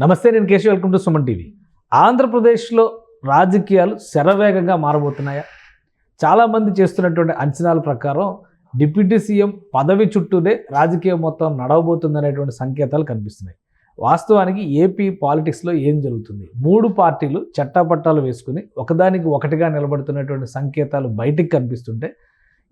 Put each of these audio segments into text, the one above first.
నమస్తే నేను Keshav. Welcome to Suman TV. ఆంధ్రప్రదేశ్లో రాజకీయాలు శరవేగంగా మారబోతున్నాయా? చాలామంది చేస్తున్నటువంటి అంచనాల ప్రకారం డిప్యూటీ సీఎం పదవి చుట్టూనే రాజకీయం మొత్తం నడవబోతుందనేటువంటి సంకేతాలు కనిపిస్తున్నాయి. వాస్తవానికి ఏపీ పాలిటిక్స్లో ఏం జరుగుతుంది? మూడు పార్టీలు చట్టాపట్టాలు వేసుకుని ఒకదానికి ఒకటిగా నిలబడుతున్నటువంటి సంకేతాలు బయటికి కనిపిస్తుంటే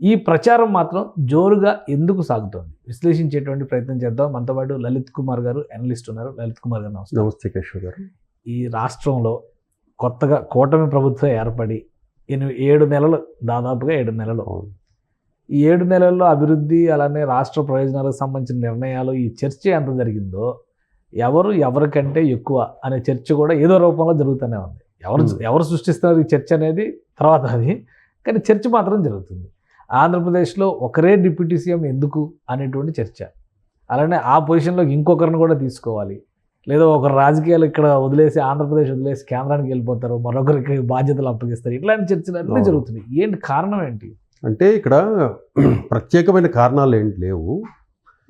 ఈ ప్రచారం మాత్రం జోరుగా ఎందుకు సాగుతోంది? విశ్లేషించేటువంటి ప్రయత్నం చేద్దాం. మనతో పాటు లలిత్ కుమార్ గారు అనలిస్ట్ ఉన్నారు. లలిత్ కుమార్ గారు నమస్తే నమస్తే కేశవ్ గారు. ఈ రాష్ట్రంలో కొత్తగా కూటమి ప్రభుత్వం ఏర్పడి ఎనిమిది ఏడు నెలలు దాదాపుగా ఏడు నెలలు. ఈ ఏడు నెలల్లో అభివృద్ధి అలానే రాష్ట్ర ప్రయోజనాలకు సంబంధించిన నిర్ణయాలు ఈ చర్చ ఎంత జరిగిందో ఎవరు ఎవరికంటే ఎక్కువ అనే చర్చ కూడా ఏదో రూపంలో జరుగుతూనే ఉంది. ఎవరు. ఎవరు సృష్టిస్తున్నారు ఈ చర్చ అనేది తర్వాత అది. కానీ చర్చ మాత్రం జరుగుతుంది. ఆంధ్రప్రదేశ్లో ఒకరే డిప్యూటీ సీఎం ఎందుకు అనేటువంటి చర్చ. అలానే ఆ పొజిషన్లోకి ఇంకొకరిని కూడా తీసుకోవాలి. లేదా ఒకరు రాజకీయాలు ఇక్కడ వదిలేసి ఆంధ్రప్రదేశ్ వదిలేసి కేంద్రానికి వెళ్ళిపోతారు మరొకరికి బాధ్యతలు అప్పగిస్తారు. ఇట్లాంటి చర్చలు అన్నీ. జరుగుతున్నాయి. ఏంటి కారణం ఏంటి? అంటే ఇక్కడ ప్రత్యేకమైన కారణాలు ఏంటి లేవు.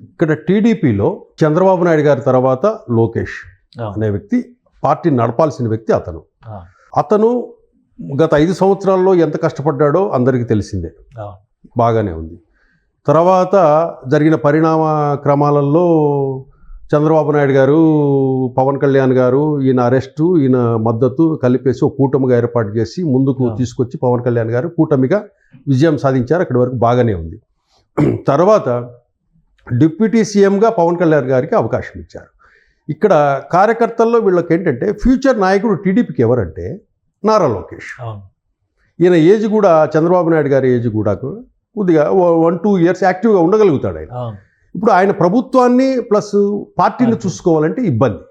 ఇక్కడ టీడీపీలో చంద్రబాబు నాయుడు గారి తర్వాత లోకేష్ అనే వ్యక్తి పార్టీ నడపాల్సిన వ్యక్తి అతను. అతను గత ఐదు సంవత్సరాల్లో ఎంత కష్టపడ్డాడో అందరికీ తెలిసిందే. బాగానే ఉంది. తర్వాత జరిగిన పరిణామ క్రమాలలో చంద్రబాబు నాయుడు గారు పవన్ కళ్యాణ్ గారు ఈయన అరెస్టు ఈయన మద్దతు కలిపేసి ఒక కూటమిగా ఏర్పాటు చేసి ముందుకు. తీసుకొచ్చి పవన్ కళ్యాణ్ గారు కూటమిగా విజయం సాధించారు. అక్కడి వరకు బాగానే ఉంది. తర్వాత డిప్యూటీ సీఎంగా పవన్ కళ్యాణ్ గారికి అవకాశం ఇచ్చారు. ఇక్కడ కార్యకర్తల్లో వీళ్ళకి ఏంటంటే ఫ్యూచర్ నాయకుడు టీడీపీకి ఎవరంటే నారా లోకేష్. ఈయన ఏజ్ కూడా చంద్రబాబు నాయుడు గారి ఏజ్ కూడా కొద్దిగా వన్ టూ ఇయర్స్ యాక్టివ్గా ఉండగలుగుతాడు ఆయన. ఇప్పుడు ఆయన ప్రభుత్వాన్ని ప్లస్ పార్టీని పార్టీ. చూసుకోవాలంటే ఇబ్బంది.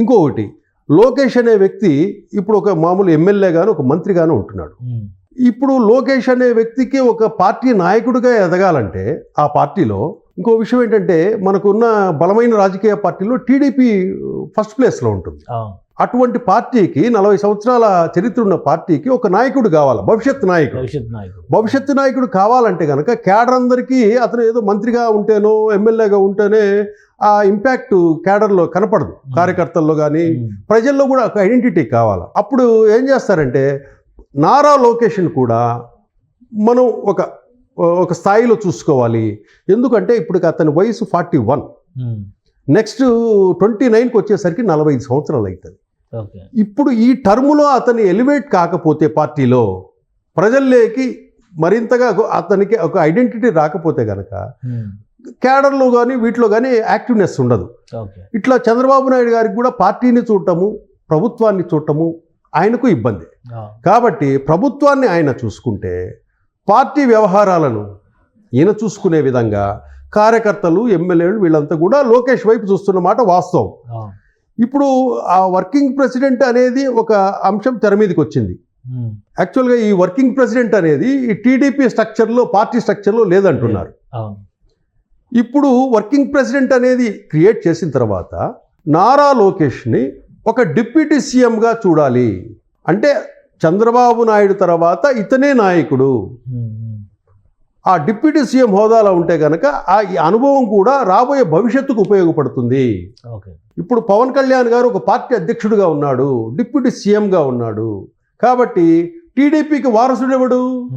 ఇంకొకటి లోకేష్ అనే వ్యక్తి ఇప్పుడు ఒక మామూలు ఎమ్మెల్యే గాను ఒక మంత్రి గాను ఉంటున్నాడు. ఇప్పుడు లోకేష్ అనే వ్యక్తికి ఒక పార్టీ నాయకుడిగా ఎదగాలంటే ఆ పార్టీలో ఇంకో విషయం ఏంటంటే మనకున్న బలమైన రాజకీయ పార్టీలో టీడీపీ ఫస్ట్ ప్లేస్లో ఉంటుంది. అటువంటి పార్టీకి నలభై సంవత్సరాల చరిత్ర ఉన్న పార్టీకి ఒక నాయకుడు కావాలి? భవిష్యత్ నాయకుడు. భవిష్యత్ నాయకుడు. భవిష్యత్తు నాయకుడు కావాలంటే కనుక క్యాడర్ అందరికీ అతను ఏదో మంత్రిగా ఉంటేనో ఎమ్మెల్యేగా ఉంటేనే ఆ ఇంపాక్ట్ క్యాడర్లో కనపడదు. కార్యకర్తల్లో కానీ ప్రజల్లో కూడా ఒక ఐడెంటిటీ కావాలి? అప్పుడు ఏం చేస్తారంటే నారా లొకేషన్ కూడా మనం ఒక ఒక స్థాయిలో చూసుకోవాలి. ఎందుకంటే ఇప్పుడు అతని వయసు ఫార్టీ వన్. నెక్స్ట్ ట్వంటీ నైన్కి వచ్చేసరికి నలభై ఐదు సంవత్సరాలు అవుతుంది ఇప్పుడు ఈ టర్ములో అతను ఎలివేట్ కాకపోతే పార్టీలో ప్రజల్లోకి మరింతగా అతనికి ఒక ఐడెంటిటీ రాకపోతే కనుక ఉమ్, క్యాడర్లో కానీ వీటిలో కానీ యాక్టివ్నెస్ ఉండదు. ఇట్లా చంద్రబాబు నాయుడు గారికి కూడా పార్టీని చూడటము ప్రభుత్వాన్ని చూడటము ఆయనకు ఇబ్బంది. కాబట్టి ప్రభుత్వాన్ని ఆయన చూసుకుంటే పార్టీ వ్యవహారాలను ఈయన చూసుకునే విధంగా కార్యకర్తలు ఎమ్మెల్యేలు వీళ్ళంతా కూడా లోకేష్ వైపు చూస్తున్న మాట వాస్తవం. ఇప్పుడు ఆ వర్కింగ్ ప్రెసిడెంట్ అనేది ఒక అంశం తెర మీదకి వచ్చింది. ఉమ్, యాక్చువల్గా ఈ వర్కింగ్ ప్రెసిడెంట్ అనేది ఈ టీడీపీ స్ట్రక్చర్లో పార్టీ స్ట్రక్చర్లో లేదంటున్నారు. ఇప్పుడు వర్కింగ్ ప్రెసిడెంట్ అనేది క్రియేట్ చేసిన తర్వాత నారా లోకేష్ని ఒక డిప్యూటీ సీఎంగా చూడాలి. అంటే చంద్రబాబు నాయుడు తర్వాత ఇతనే నాయకుడు. ఉమ్, ఆ డిప్యూటీ సీఎం హోదాలో ఉంటే కనుక ఆ ఈ అనుభవం కూడా రాబోయే భవిష్యత్తుకు ఉపయోగపడుతుంది. ఓకే. ఇప్పుడు పవన్ కళ్యాణ్ గారు ఒక పార్టీ అధ్యక్షుడిగా ఉన్నాడు డిప్యూటీ సీఎంగా ఉన్నాడు. కాబట్టి టీడీపీకి వారసుడు ఎవడు?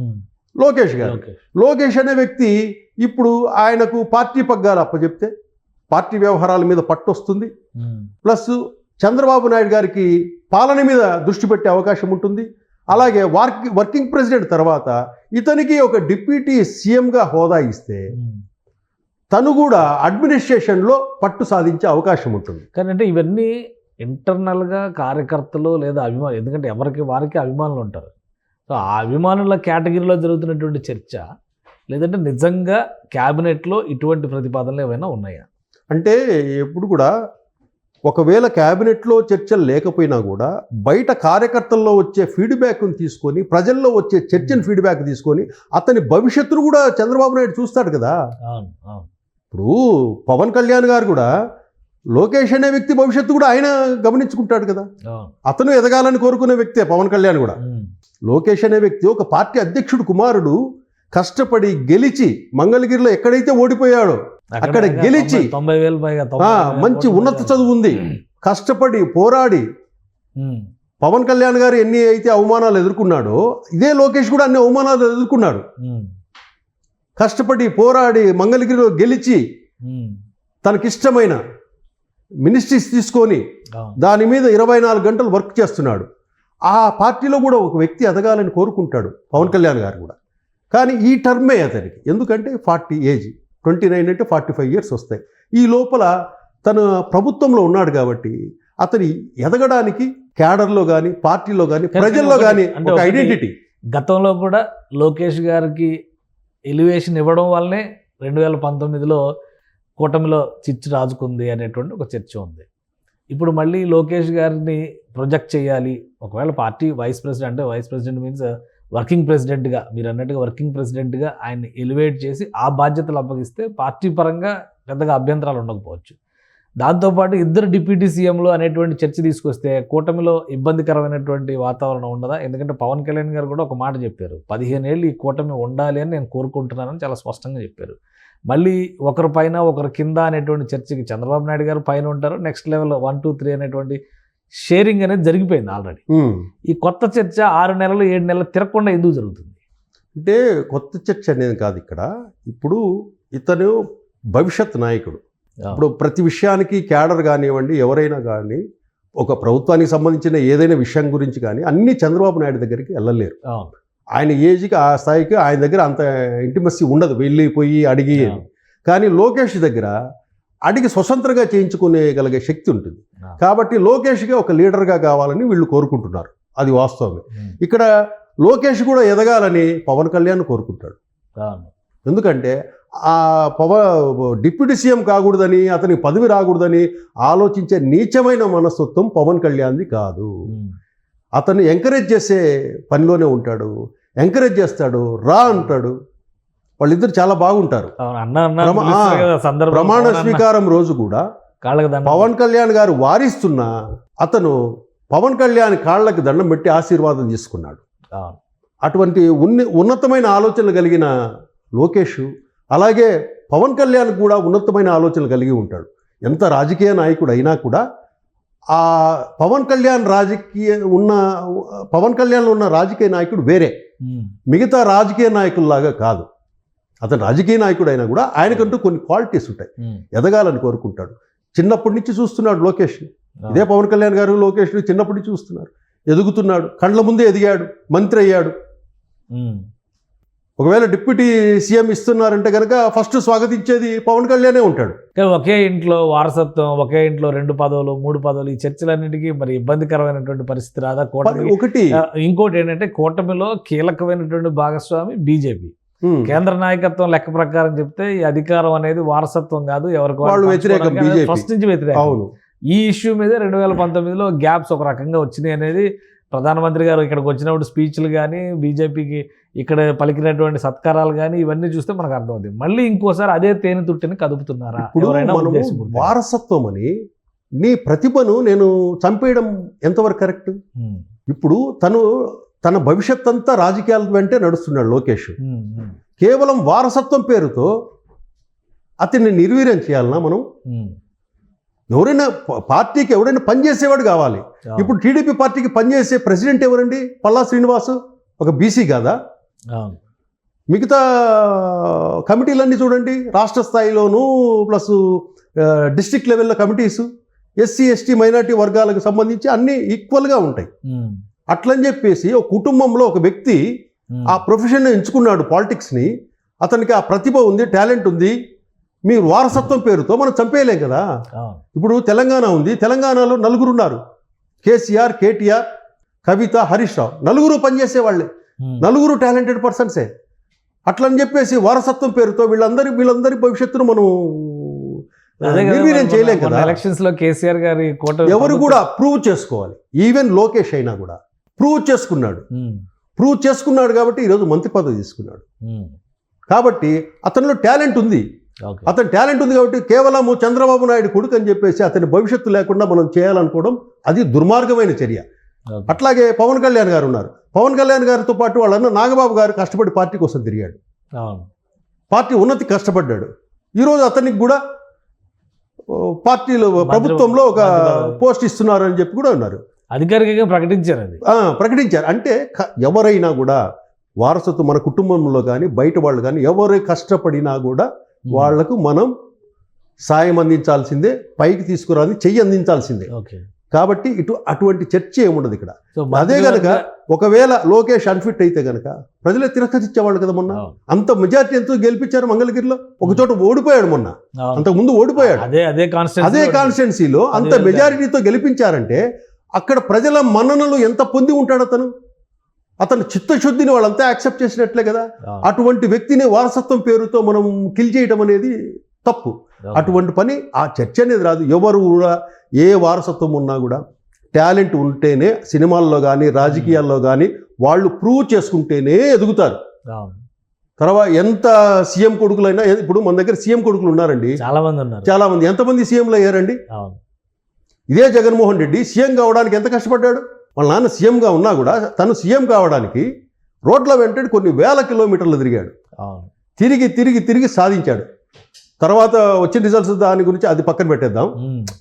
లోకేష్ గారు. లోకేష్. అనే వ్యక్తి ఇప్పుడు ఆయనకు పార్టీ పగ్గాలు అప్పచెప్తే పార్టీ వ్యవహారాల మీద పట్టు వస్తుంది. ప్లస్ చంద్రబాబు నాయుడు గారికి పాలన మీద దృష్టి పెట్టే అవకాశం ఉంటుంది. అలాగే వర్క్ వర్కింగ్ ప్రెసిడెంట్ తర్వాత ఇతనికి ఒక డిప్యూటీ సీఎంగా హోదా ఇస్తే. తను కూడా అడ్మినిస్ట్రేషన్లో పట్టు సాధించే అవకాశం ఉంటుంది కానీ అంటే ఇవన్నీ ఇంటర్నల్గా కార్యకర్తలు లేదా అభిమానులు ఎందుకంటే ఎవరికి వారికి అభిమానులు ఉంటారు సో ఆ అభిమానుల కేటగిరీలో జరుగుతున్నటువంటి చర్చ లేదంటే నిజంగా క్యాబినెట్లో ఇటువంటి ప్రతిపాదనలు ఏమైనా ఉన్నాయా అంటే ఎప్పుడు కూడా ఒకవేళ క్యాబినెట్లో చర్చలు లేకపోయినా కూడా బయట కార్యకర్తల్లో వచ్చే ఫీడ్బ్యాక్ను తీసుకొని ప్రజల్లో వచ్చే చర్చను ఫీడ్బ్యాక్ తీసుకొని అతని భవిష్యత్తును కూడా చంద్రబాబు నాయుడు చూస్తాడు కదా. ఇప్పుడు పవన్ కళ్యాణ్ గారు కూడా లోకేష్ అనే వ్యక్తి భవిష్యత్తు కూడా ఆయన గమనించుకుంటాడు కదా. అతను ఎదగాలని కోరుకునే వ్యక్తే పవన్ కళ్యాణ్ కూడా. లోకేష్ అనే వ్యక్తి ఒక పార్టీ అధ్యక్షుడు కుమారుడు కష్టపడి గెలిచి మంగళగిరిలో ఎక్కడైతే ఓడిపోయాడో అక్కడ గెలిచి, తొంభై- వేలు పైగా మంచి ఉన్నత. చదువు ఉంది. కష్టపడి పోరాడి పవన్ కళ్యాణ్ గారు ఎన్ని అయితే అవమానాలు ఎదుర్కొన్నాడో ఇదే లోకేష్ కూడా అన్ని అవమానాలు ఎదుర్కొన్నాడు. కష్టపడి పోరాడి మంగళగిరిలో గెలిచి తనకిష్టమైన మినిస్ట్రీస్ తీసుకొని. దాని మీద ఇరవై నాలుగు గంటలు వర్క్ చేస్తున్నాడు. ఆ పార్టీలో కూడా ఒక వ్యక్తి ఎదగాలని కోరుకుంటాడు పవన్ కళ్యాణ్ గారు కూడా. కానీ ఈ టర్మే అతనికి. ఎందుకంటే ఫార్టీ ఏజ్. ట్వంటీ నైన్ అంటే ఫార్టీ ఫైవ్ ఇయర్స్ వస్తాయి. ఈ లోపల తను ప్రభుత్వంలో ఉన్నాడు కాబట్టి అతని ఎదగడానికి క్యాడర్లో కానీ పార్టీలో కానీ ప్రజల్లో కానీ అంటే ఒక ఐడెంటిటీ గతంలో కూడా లోకేష్ గారికి ఎలివేషన్ ఇవ్వడం వల్లనే రెండు వేల పంతొమ్మిదిలో కూటమిలో చిచ్చు రాజుకుంది అనేటువంటి ఒక చర్చ ఉంది. ఇప్పుడు మళ్ళీ లోకేష్ గారిని ప్రొజెక్ట్ చేయాలి. ఒకవేళ పార్టీ వైస్ ప్రెసిడెంట్ అంటే వైస్ ప్రెసిడెంట్ మీన్స్ వర్కింగ్ ప్రెసిడెంట్గా మీరు అన్నట్టుగా వర్కింగ్ ప్రెసిడెంట్గా ఆయన్ని ఎలివేట్ చేసి ఆ బాధ్యతలు అప్పగిస్తే పార్టీ పరంగా పెద్దగా అభ్యంతరాలు ఉండకపోవచ్చు. దాంతోపాటు ఇద్దరు డిప్యూటీ సీఎంలు అనేటువంటి చర్చ తీసుకొస్తే కూటమిలో ఇబ్బందికరమైనటువంటి వాతావరణం ఉండదా ఎందుకంటే పవన్ కళ్యాణ్ గారు కూడా ఒక మాట చెప్పారు. పదిహేను ఏళ్ళు ఈ కూటమి ఉండాలి అని నేను కోరుకుంటున్నానని చాలా స్పష్టంగా చెప్పారు. మళ్ళీ ఒకరి పైన ఒకరి కింద అనేటువంటి చర్చకి చంద్రబాబు నాయుడు గారు పైన ఉంటారు. Next level one two three అనేటువంటి షేరింగ్ అనేది జరిగిపోయింది ఆల్రెడీ. ఈ కొత్త చర్చ ఆరు నెలలు ఏడు నెలలు తిరగకుండా ఎందుకు జరుగుతుంది? అంటే కొత్త చర్చ అనేది కాదు ఇక్కడ. ఇప్పుడు ఇతను భవిష్యత్ నాయకుడు. ఇప్పుడు ప్రతి విషయానికి క్యాడర్ కానివ్వండి ఎవరైనా కానీ ఒక ప్రభుత్వానికి సంబంధించిన ఏదైనా విషయం గురించి కానీ అన్ని చంద్రబాబు నాయుడు దగ్గరికి వెళ్ళలేరు. ఆయన ఏజ్కి ఆ స్థాయికి ఆయన దగ్గర అంత ఇంటిమసీ ఉండదు. వెళ్ళిపోయి అడిగి. కానీ లోకేష్ దగ్గర అడిగి స్వతంత్రంగా చేయించుకునేగలిగే శక్తి ఉంటుంది. కాబట్టి లోకేష్గా ఒక లీడర్గా కావాలని వీళ్ళు కోరుకుంటున్నారు. అది వాస్తవమే. ఇక్కడ లోకేష్ కూడా ఎదగాలని పవన్ కళ్యాణ్ కోరుకుంటాడు. ఎందుకంటే ఆ పవ డిప్యూటీ సీఎం కాకూడదని అతనికి పదవి రాకూడదని ఆలోచించే నీచమైన మనస్తత్వం పవన్ కళ్యాణ్ది కాదు. అతన్ని ఎంకరేజ్ చేసే పనిలోనే ఉంటాడు. ఎంకరేజ్ చేస్తాడు. రా అంటాడు. వాళ్ళిద్దరు చాలా బాగుంటారు. ప్రమాణ. స్వీకారం రోజు కూడా పవన్ కళ్యాణ్ గారు వారిస్తున్నా అతను పవన్ కళ్యాణ్ కాళ్ళకి దండం పెట్టి ఆశీర్వాదం తీసుకున్నాడు. అటువంటి ఉన్ని ఉన్నతమైన ఆలోచనలు కలిగిన లోకేష్ అలాగే పవన్ కళ్యాణ్ కూడా ఉన్నతమైన ఆలోచనలు కలిగి ఉంటాడు. ఎంత రాజకీయ నాయకుడు అయినా కూడా ఆ పవన్ కళ్యాణ్ రాజకీయ ఉన్న పవన్ కళ్యాణ్లో ఉన్న రాజకీయ నాయకుడు వేరే. మిగతా రాజకీయ నాయకుల్లాగా కాదు. అతను రాజకీయ నాయకుడు అయినా కూడా ఆయనకంటూ కొన్ని క్వాలిటీస్ ఉంటాయి. ఎదగాలని కోరుకుంటాడు. చిన్నప్పటి నుంచి చూస్తున్నాడు లోకేష్. ఇదే పవన్ కళ్యాణ్ గారు లోకేష్ చిన్నప్పటి నుంచి చూస్తున్నారు. ఎదుగుతున్నాడు. కండ్ల ముందే ఎదిగాడు. మంత్రి అయ్యాడు. ఒకవేళ డిప్యూటీ సీఎం ఇస్తున్నారంటే కనుక ఫస్ట్ స్వాగతించేది పవన్ కళ్యాణే ఉంటాడు. కానీ ఒకే ఇంట్లో వారసత్వం ఒకే ఇంట్లో రెండు పదవులు మూడు పదవులు ఈ చర్చలన్నిటికీ మరి ఇబ్బందికరమైనటువంటి పరిస్థితి రాదా? కూటమి ఒకటి. ఇంకోటి ఏంటంటే కూటమిలో కీలకమైనటువంటి భాగస్వామి బీజేపీ. కేంద్ర నాయకత్వం లెక్క ప్రకారం చెప్తే ఈ అధికారం అనేది వారసత్వం కాదు ఎవరికి. ఫస్ట్ నుంచి వ్యతిరేకం. అవును. ఈ ఇష్యూ మీద రెండు వేల పంతొమ్మిదిలో గ్యాప్స్ ఒక రకంగా వచ్చినాయి అనేది ప్రధానమంత్రి గారు ఇక్కడికి వచ్చినప్పుడు స్పీచ్లు కానీ బీజేపీకి ఇక్కడ పలికినటువంటి సత్కారాలు కానీ ఇవన్నీ చూస్తే మనకు అర్థమవుతుంది. మళ్ళీ ఇంకోసారి అదే తేనె తుట్టిని కదుపుతున్నారా? వారసత్వం అని నీ ప్రతిభను నేను చంపేయడం ఎంతవరకు కరెక్ట్? ఇప్పుడు తను తన భవిష్యత్ అంతా రాజకీయాల వెంటే నడుస్తున్నాడు లోకేష్ కేవలం వారసత్వం పేరుతో అతన్ని నిర్వీర్యం చేయాలన్నా మనం. ఎవరైనా పార్టీకి ఎవరైనా పనిచేసేవాడు కావాలి. ఇప్పుడు టీడీపీ పార్టీకి పనిచేసే ప్రెసిడెంట్ ఎవరండి? పల్లా శ్రీనివాసు ఒక బీసీ కాదా? మిగతా కమిటీలన్నీ చూడండి రాష్ట్ర స్థాయిలోనూ ప్లస్ డిస్ట్రిక్ట్ లెవెల్లో కమిటీస్ ఎస్సీ ఎస్టీ మైనార్టీ వర్గాలకు సంబంధించి అన్నీ ఈక్వల్గా ఉంటాయి. అట్లని చెప్పేసి ఒక కుటుంబంలో ఒక వ్యక్తి ఆ ప్రొఫెషన్ ఎంచుకున్నాడు పాలిటిక్స్ని. అతనికి ఆ ప్రతిభ ఉంది టాలెంట్ ఉంది. మీరు వారసత్వం పేరుతో మనం చంపేయలేం కదా. ఇప్పుడు తెలంగాణ ఉంది. తెలంగాణలో నలుగురు ఉన్నారు. కేసీఆర్ కేటీఆర్ కవిత హరీష్ రావు. నలుగురు పనిచేసే వాళ్ళే. నలుగురు టాలెంటెడ్ పర్సన్సే. అట్లని చెప్పేసి వారసత్వం పేరుతో వీళ్ళందరి వీళ్ళందరి భవిష్యత్తును మనం నిర్వీర్యం చేయలేం కదా. ఎలక్షన్స్లో కేసీఆర్ గారి ఎవరు కూడా ప్రూవ్ చేసుకోవాలి. ఈవెన్ లోకేష్ అయినా కూడా. ప్రూవ్ చేసుకున్నాడు. ప్రూవ్ చేసుకున్నాడు కాబట్టి ఈరోజు మంత్రి పదవి తీసుకున్నాడు. ఉమ్, కాబట్టి అతనిలో టాలెంట్ ఉంది. అతని టాలెంట్ ఉంది కాబట్టి కేవలము చంద్రబాబు నాయుడు కొడుకు అని చెప్పేసి అతని భవిష్యత్తు లేకుండా మనం చేయాలనుకోవడం అది దుర్మార్గమైన చర్య. అట్లాగే పవన్ కళ్యాణ్ గారు ఉన్నారు. పవన్ కళ్యాణ్ గారితో పాటు వాళ్ళన్న నాగబాబు గారు కష్టపడి పార్టీ కోసం తిరిగాడు. పార్టీ ఉన్నతి కష్టపడ్డాడు. ఈరోజు అతనికి కూడా పార్టీలో ప్రభుత్వంలో ఒక పోస్ట్ ఇస్తున్నారు అని చెప్పి కూడా ఉన్నారు అధికారికంగా ప్రకటించారు అది. ప్రకటించారు. అంటే ఎవరైనా కూడా వారసత్వం మన కుటుంబంలో కానీ బయట వాళ్ళు కానీ ఎవరు కష్టపడినా కూడా వాళ్ళకు మనం సాయం అందించాల్సిందే పైకి తీసుకురాని చెయ్యి అందించాల్సిందే. ఓకే. కాబట్టి ఇటు అటువంటి చర్చ ఏముండదు ఇక్కడ. అదే గనక ఒకవేళ లోకేష్ అన్ఫిట్ అయితే గనక ప్రజలే తిరస్కరించేవాళ్ళు కదా మొన్న? అంత మెజార్టీ ఎంతో గెలిపించారు మంగళగిరిలో. ఒక చోట ఓడిపోయాడు మొన్న. అంతకు ముందు ఓడిపోయాడు. అదే అదే కాన్స్టిట్యున్సీలో అంత మెజారిటీతో గెలిపించారంటే అక్కడ ప్రజల మన్ననలు ఎంత పొంది ఉంటాడు అతను? అతను చిత్తశుద్ధిని వాళ్ళంతా యాక్సెప్ట్ చేసినట్లే కదా? అటువంటి వ్యక్తిని వారసత్వం పేరుతో మనం కిల్ చేయడం అనేది తప్పు. అటువంటి పని ఆ చర్చ అనేది రాదు. ఎవరు కూడా ఏ వారసత్వం ఉన్నా కూడా టాలెంట్ ఉంటేనే సినిమాల్లో కానీ రాజకీయాల్లో కానీ వాళ్ళు ప్రూవ్ చేసుకుంటేనే ఎదుగుతారు. తర్వాత ఎంత సీఎం కొడుకులైనా ఇప్పుడు మన దగ్గర సీఎం కొడుకులు ఉన్నారండి. చాలా మంది ఉన్నారు. చాలా మంది. ఎంతమంది సీఎంలు అయ్యారండి? ఇదే జగన్మోహన్ రెడ్డి సీఎం కావడానికి ఎంత కష్టపడ్డాడు? వాళ్ళ నాన్న సీఎంగా ఉన్నా కూడా తను సీఎం కావడానికి రోడ్ల వెంటనే కొన్ని వేల కిలోమీటర్లు తిరిగాడు. తిరిగి తిరిగి తిరిగి సాధించాడు. తర్వాత వచ్చిన రిజల్ట్స్ దాని గురించి అది పక్కన పెట్టేద్దాం.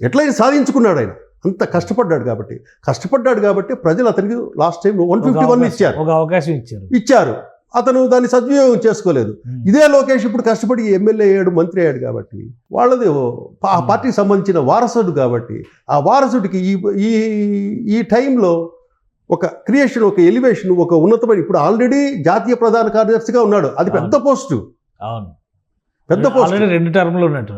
ఎట్లయినా సాధించుకున్నాడు ఆయన. అంత కష్టపడ్డాడు కాబట్టి. కష్టపడ్డాడు కాబట్టి ప్రజలు అతనికి last time one fifty one ఇచ్చారు. ఒక అవకాశం ఇచ్చారు. ఇచ్చారు. అతను దాన్ని సద్వినియోగం చేసుకోలేదు. ఇదే లోకేష్ ఇప్పుడు కష్టపడి ఎమ్మెల్యే అయ్యాడు మంత్రి అయ్యాడు కాబట్టి వాళ్ళది ఆ పార్టీకి సంబంధించిన వారసుడు కాబట్టి ఆ వారసుడికి ఈ ఈ ఈ టైంలో ఒక క్రియేషన్ ఒక ఎలివేషన్ ఒక ఉన్నతమైన ఇప్పుడు ఆల్రెడీ జాతీయ ప్రధాన కార్యదర్శిగా ఉన్నాడు. అది పెద్ద పోస్టు. అవును. పెద్ద పోస్ట్. రెండు టర్మ్లు ఉన్నట్టు.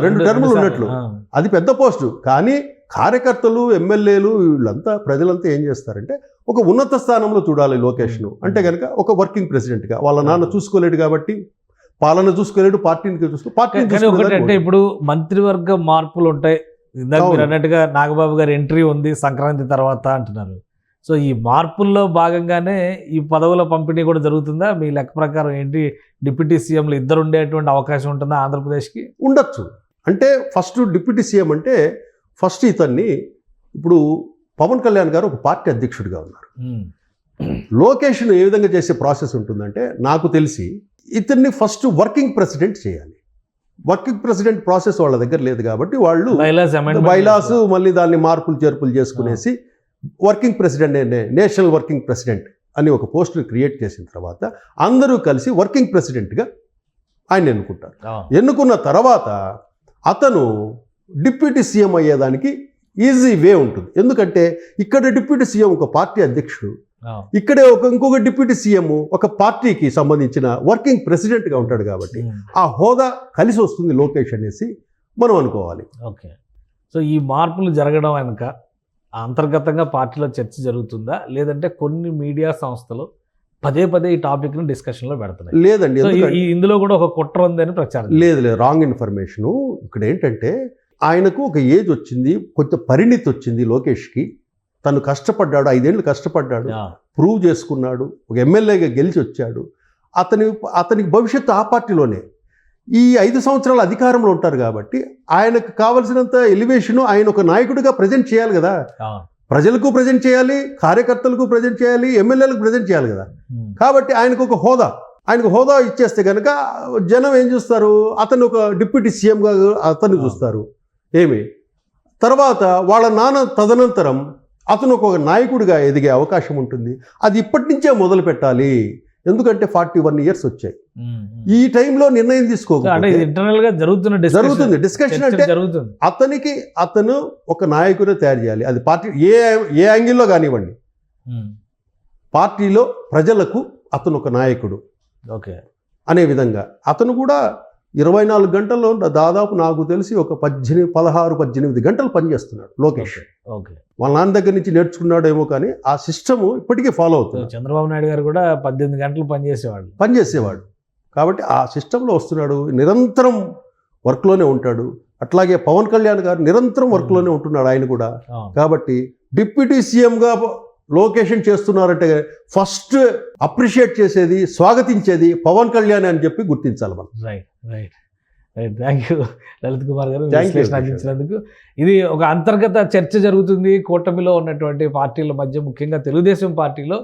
రెండు టర్ములు ఉన్నట్లు. అది పెద్ద పోస్టు. కానీ కార్యకర్తలు ఎమ్మెల్యేలు వీళ్ళంతా ప్రజలంతా ఏం చేస్తారంటే ఒక ఉన్నత స్థానంలో చూడాలి లోకేష్ను. అంటే కనుక ఒక వర్కింగ్ ప్రెసిడెంట్గా. వాళ్ళ నాన్న చూసుకోలేడు కాబట్టి పాలన చూసుకోలేడు పార్టీని చూసుకో ఒకటి అంటే ఇప్పుడు మంత్రివర్గ మార్పులు ఉంటాయి. ఇందాక మీరు. అన్నట్టుగా నాగబాబు గారి ఎంట్రీ ఉంది సంక్రాంతి తర్వాత అంటున్నారు. సో ఈ మార్పుల్లో భాగంగానే ఈ పదవుల పంపిణీ కూడా జరుగుతుందా? మీ లెక్క ప్రకారం ఏంటి? డిప్యూటీ సీఎంలు ఇద్దరు ఉండేటువంటి అవకాశం ఉంటుందా ఆంధ్రప్రదేశ్కి? ఉండొచ్చు. అంటే ఫస్ట్ డిప్యూటీ సీఎం అంటే ఫస్ట్ ఇతన్ని ఇప్పుడు పవన్ కళ్యాణ్ గారు ఒక పార్టీ అధ్యక్షుడిగా ఉన్నారు. లోకేష్ను ఏ విధంగా చేసే ప్రాసెస్ ఉంటుందంటే నాకు తెలిసి ఇతన్ని ఫస్ట్ వర్కింగ్ ప్రెసిడెంట్ చేయాలి. వర్కింగ్ ప్రెసిడెంట్ ప్రాసెస్ వాళ్ళ దగ్గర లేదు కాబట్టి వాళ్ళు బైలాస్ మళ్ళీ దాన్ని మార్పులు చేర్పులు చేసుకునేసి working president national working president అని ఒక పోస్టును క్రియేట్ చేసిన తర్వాత అందరూ కలిసి వర్కింగ్ ప్రెసిడెంట్గా ఆయన ఎన్నుకుంటారు. ఎన్నుకున్న తర్వాత అతను డిప్యూటీ సీఎం అయ్యేదానికి ఈజీ వే ఉంటుంది. ఎందుకంటే ఇక్కడ డిప్యూటీ సీఎం ఒక పార్టీ అధ్యక్షుడు. ఇక్కడే ఒక ఇంకొక డిప్యూటీ సీఎం ఒక పార్టీకి సంబంధించిన వర్కింగ్ ప్రెసిడెంట్గా ఉంటాడు కాబట్టి ఉమ్. ఆ హోదా కలిసి వస్తుంది లోకేష్ అనేసి మనం అనుకోవాలి. ఓకే. సో ఈ మార్పులు జరగడం వెనుక అంతర్గతంగా పార్టీలో చర్చ జరుగుతుందా? లేదంటే కొన్ని మీడియా సంస్థలు పదే పదే ఈ టాపిక్ను డిస్కషన్లో పెడుతున్నాయి. లేదండి ఇందులో కూడా ఒక కుట్ర ఉందని ప్రచారం లేదు లేదు రాంగ్ ఇన్ఫర్మేషను ఇక్కడ ఏంటంటే ఆయనకు ఒక ఏజ్ వచ్చింది కొంచెం పరిణితి వచ్చింది లోకేష్కి. తను కష్టపడ్డాడు ఐదేళ్ళు కష్టపడ్డాడు ప్రూవ్ చేసుకున్నాడు ఒక ఎమ్మెల్యేగా గెలిచి వచ్చాడు. అతని అతనికి భవిష్యత్తు ఆ పార్టీలోనే. ఈ ఐదు సంవత్సరాలు అధికారంలో ఉంటారు కాబట్టి ఆయనకు కావలసినంత ఎలివేషను ఆయన ఒక నాయకుడిగా ప్రజెంట్ చేయాలి కదా. ప్రజలకు ప్రజెంట్ చేయాలి కార్యకర్తలకు ప్రజెంట్ చేయాలి ఎమ్మెల్యేలకు ప్రజెంట్ చేయాలి కదా. ఉమ్. కాబట్టి ఆయనకు ఒక హోదా ఆయనకు హోదా ఇచ్చేస్తే కనుక జనం ఏం చూస్తారు? అతను ఒక డిప్యూటీ సీఎంగా అతన్ని చూస్తారు. ఏమి? తర్వాత వాళ్ళ నాన్న తదనంతరం అతను ఒక నాయకుడిగా ఎదిగే అవకాశం ఉంటుంది. అది ఇప్పటి నుంచే మొదలు పెట్టాలి. ఎందుకంటే ఫార్టీ వన్ ఇయర్స్ వచ్చాయి. ఈ టైంలో నిర్ణయం గా జరుగుతున్న. జరుగుతుంది. డిస్కషన్ అంటే జరుగుతుంది. అతనికి అతను ఒక నాయకుడే తయారు చేయాలి. అది పార్టీ ఏ ఏ యాంగిల్లో కానివ్వండి. పార్టీలో ప్రజలకు అతను ఒక నాయకుడు ఓకే. అనే విధంగా. అతను కూడా ఇరవై నాలుగు గంటల్లో దాదాపు నాకు తెలిసి ఒక పద్దెనిమిది పదహారు పద్దెనిమిది గంటలు పనిచేస్తున్నాడు లోకేష్. ఓకే వాళ్ళ నాన్న దగ్గర నుంచి నేర్చుకున్నాడేమో కానీ ఆ సిస్టము ఇప్పటికీ ఫాలో అవుతుంది చంద్రబాబు నాయుడు గారు కూడా పద్దెనిమిది గంటలు పనిచేసేవాళ్ళు. పనిచేసేవాడు. కాబట్టి ఆ సిస్టంలో వస్తున్నాడు నిరంతరం వర్క్లోనే ఉంటాడు. అట్లాగే పవన్ కళ్యాణ్ గారు నిరంతరం వర్క్లోనే ఉంటున్నాడు ఆయన కూడా. కాబట్టి డిప్యూటీ సీఎంగా లోకేషన్ చేస్తున్నారంటే ఫస్ట్ అప్రిషియేట్ చేసేది స్వాగతించేది పవన్ కళ్యాణ్ అని చెప్పి గుర్తించాలి మనం. Right right right thank you Lalit Kumar గారు విశ్లేషణ. అందించినందుకు. ఇది ఒక అంతర్గత చర్చ జరుగుతుంది. కూటమిలో ఉన్నటువంటి పార్టీల మధ్య ముఖ్యంగా తెలుగుదేశం పార్టీలో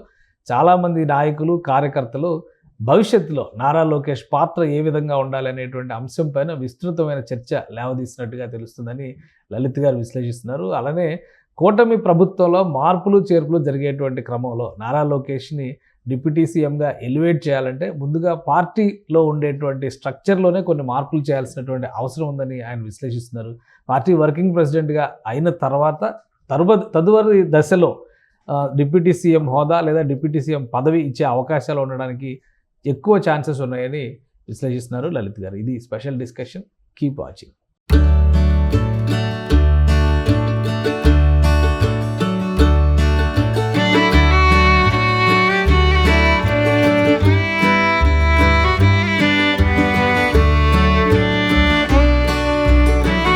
చాలామంది నాయకులు కార్యకర్తలు భవిష్యత్తులో నారా లోకేష్ పాత్ర ఏ విధంగా ఉండాలి అనేటువంటి అంశం పైన విస్తృతమైన చర్చ లేవదీసినట్టుగా తెలుస్తుందని లలిత్ గారు విశ్లేషిస్తున్నారు. అలానే కూటమి ప్రభుత్వంలో మార్పులు చేర్పులు జరిగేటువంటి క్రమంలో నారా లోకేష్ని డిప్యూటీ సీఎంగా ఎలివేట్ చేయాలంటే ముందుగా పార్టీలో ఉండేటువంటి స్ట్రక్చర్లోనే కొన్ని మార్పులు చేయాల్సినటువంటి అవసరం ఉందని ఆయన విశ్లేషిస్తున్నారు. పార్టీ వర్కింగ్ ప్రెసిడెంట్గా అయిన తర్వాత తరువ తదుపరి దశలో డిప్యూటీ సీఎం హోదా లేదా డిప్యూటీ సీఎం పదవి ఇచ్చే అవకాశాలు ఉండడానికి ఎక్కువ ఛాన్సెస్ ఉన్నాయని విశ్లేషిస్తున్నారు లలిత్ గారు. ఇది స్పెషల్ డిస్కషన్. Keep watching.